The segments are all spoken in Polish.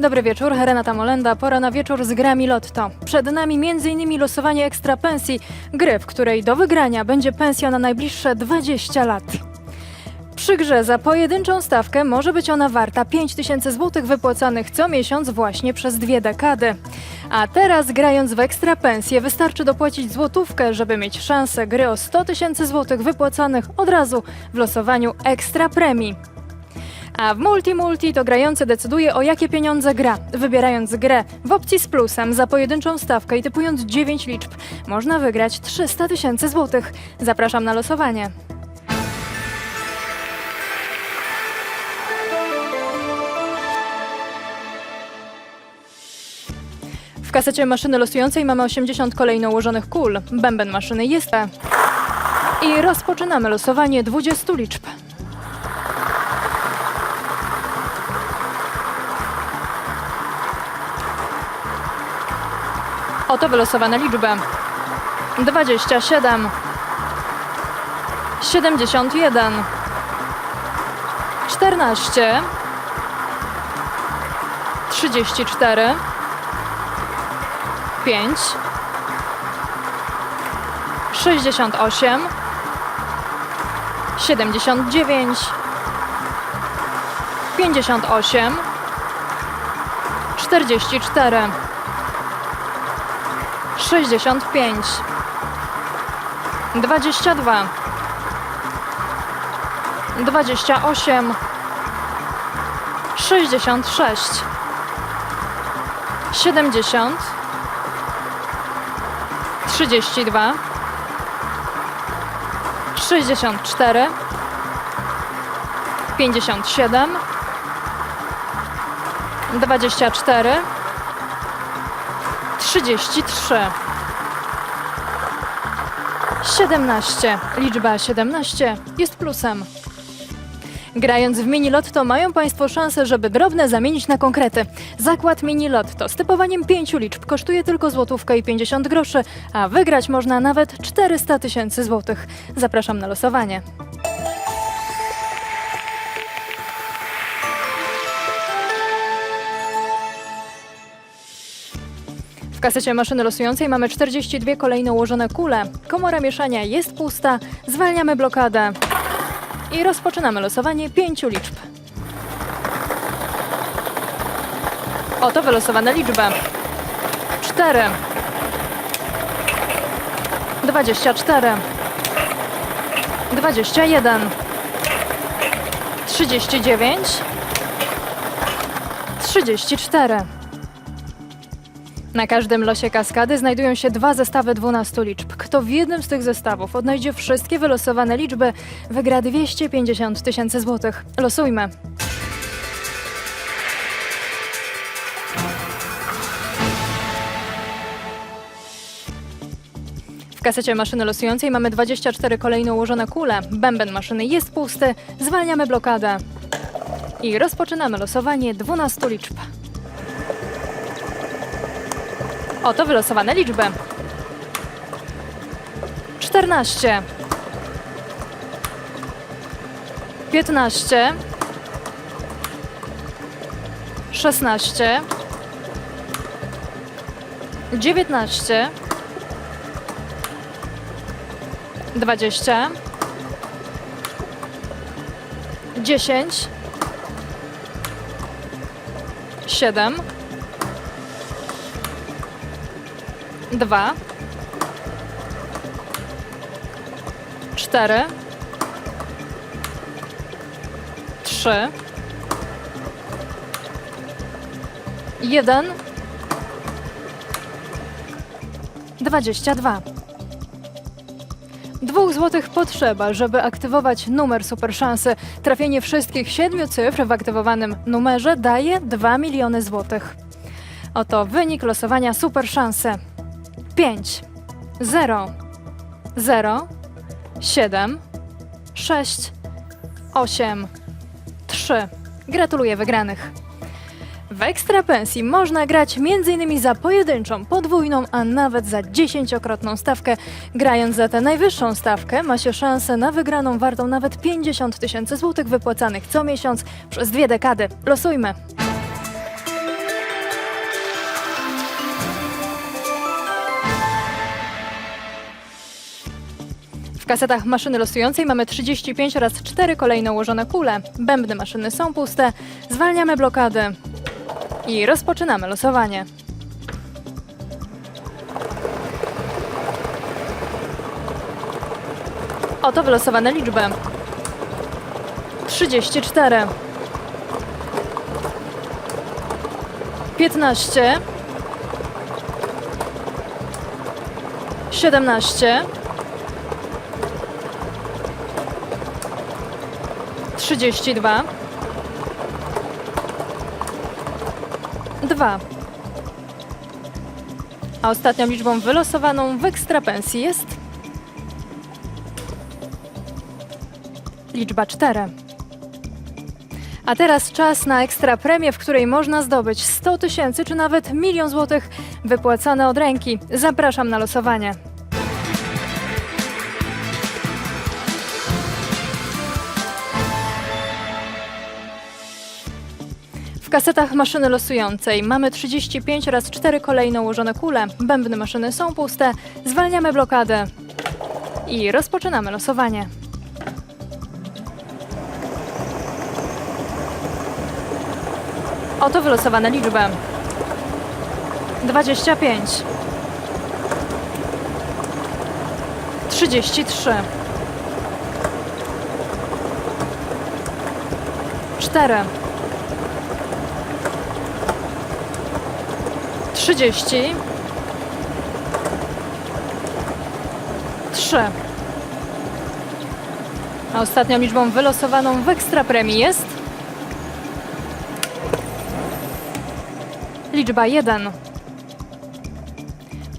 Dobry wieczór, Renata Molenda. Pora na wieczór z grami Lotto. Przed nami m.in. losowanie ekstra pensji, gry, w której do wygrania będzie pensja na najbliższe 20 lat. Przy grze za pojedynczą stawkę może być ona warta 5000 zł wypłacanych co miesiąc właśnie przez dwie dekady. A teraz grając w ekstra pensję wystarczy dopłacić złotówkę, żeby mieć szansę gry o 100 tysięcy złotych wypłacanych od razu w losowaniu ekstra premii. A w Multi Multi to grający decyduje o jakie pieniądze gra. Wybierając grę w opcji z plusem za pojedynczą stawkę i typując 9 liczb, można wygrać 300 tysięcy złotych. Zapraszam na losowanie. W kasecie maszyny losującej mamy 80 kolejno ułożonych kul. Bęben maszyny jest. I rozpoczynamy losowanie 20 liczb. Oto wylosowane liczby. 27 71 14 34 5 68 79 58 44 65 22 28 66 70 32 64 57 24 33 17. Liczba 17 jest plusem. Grając w mini lotto mają Państwo szansę, żeby drobne zamienić na konkrety. Zakład mini lotto z typowaniem pięciu liczb kosztuje tylko złotówkę i 50 groszy, a wygrać można nawet 400 tysięcy złotych. Zapraszam na losowanie. W kasecie maszyny losującej mamy 42 kolejno ułożone kule. Komora mieszania jest pusta. Zwalniamy blokadę. I rozpoczynamy losowanie pięciu liczb. Oto wylosowane liczby. 4 24 21 39 34 na każdym losie kaskady znajdują się dwa zestawy 12 liczb. Kto w jednym z tych zestawów odnajdzie wszystkie wylosowane liczby, wygra 250 tysięcy złotych. Losujmy. W kasecie maszyny losującej mamy 24 kolejno ułożone kule. Bęben maszyny jest pusty. Zwalniamy blokadę. I rozpoczynamy losowanie 12 liczb. Oto wylosowane liczby. 14 15 16 19 20 10 7 dwa, cztery, trzy, jeden, dwadzieścia dwa. Dwóch złotych potrzeba, żeby aktywować numer super szansy. Trafienie wszystkich siedmiu cyfr w aktywowanym numerze daje 2 miliony złotych. Oto wynik losowania super szansy. 5, 0, 0, 7, 6, 8, 3. Gratuluję wygranych. W ekstra pensji można grać m.in. za pojedynczą, podwójną, a nawet za dziesięciokrotną stawkę. Grając za tę najwyższą stawkę ma się szansę na wygraną wartą nawet 50 tysięcy złotych wypłacanych co miesiąc przez dwie dekady. Losujmy. Kasetach maszyny losującej mamy 35 oraz 4 kolejno ułożone kule. Bębny maszyny są puste. Zwalniamy blokady. I rozpoczynamy losowanie. Oto wylosowane liczby. 34 15 17 32 2 A ostatnią liczbą wylosowaną w ekstrapensji jest liczba 4. A teraz czas na ekstra premię, w której można zdobyć 100 tysięcy czy nawet milion złotych wypłacane od ręki. Zapraszam na losowanie. W kasetach maszyny losującej mamy 35 oraz 4 kolejno ułożone kule. Bębny maszyny są puste. Zwalniamy blokadę i rozpoczynamy losowanie. Oto wylosowane liczby. 25 33 4 30 3 A ostatnią liczbą wylosowaną w ekstra premii jest? Liczba 1.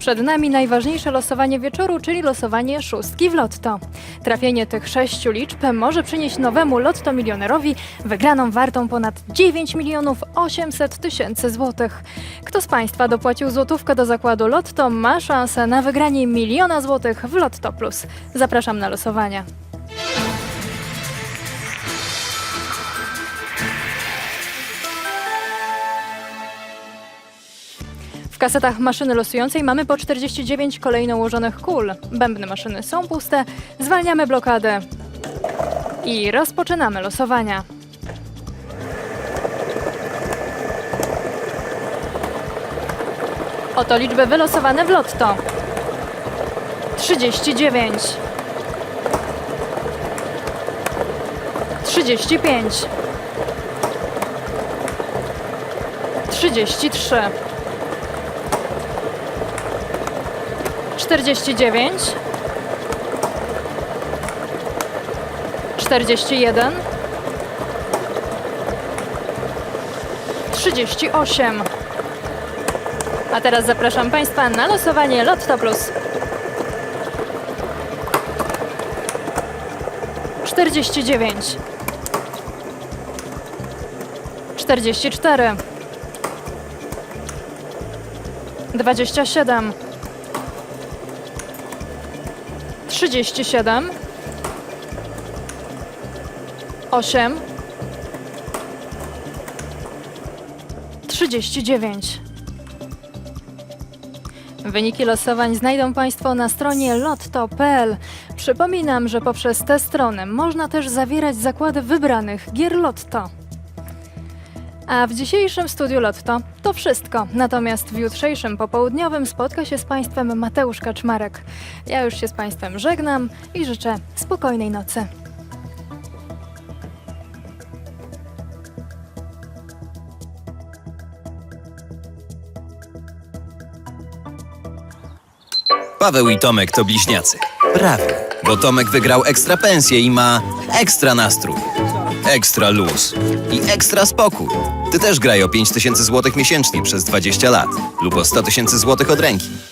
Przed nami najważniejsze losowanie wieczoru, czyli losowanie szóstki w lotto. Trafienie tych sześciu liczb może przynieść nowemu lotto milionerowi wygraną wartą ponad 9 milionów 800 tysięcy złotych. Kto z Państwa dopłacił złotówkę do zakładu lotto, ma szansę na wygranie miliona złotych w Lotto Plus. Zapraszam na losowanie. Kasetach maszyny losującej mamy po 49 kolejno ułożonych kul. Bębny maszyny są puste. Zwalniamy blokadę. I rozpoczynamy losowania. Oto liczby wylosowane w lotto. 39 35 33 49 41 38 A teraz zapraszam Państwa na losowanie Lotto Plus. 49 44 27 37 8 39 Wyniki losowań znajdą Państwo na stronie lotto.pl. Przypominam, że poprzez tę stronę można też zawierać zakłady wybranych gier Lotto. A w dzisiejszym studiu Lotto to wszystko. Natomiast w jutrzejszym popołudniowym spotka się z Państwem Mateusz Kaczmarek. Ja już się z Państwem żegnam i życzę spokojnej nocy. Paweł i Tomek to bliźniacy. Prawie. Bo Tomek wygrał ekstra pensję i ma ekstra nastrój, ekstra luz i ekstra spokój. Ty też graj o 5000 zł miesięcznie przez 20 lat lub o 100 tysięcy złotych od ręki.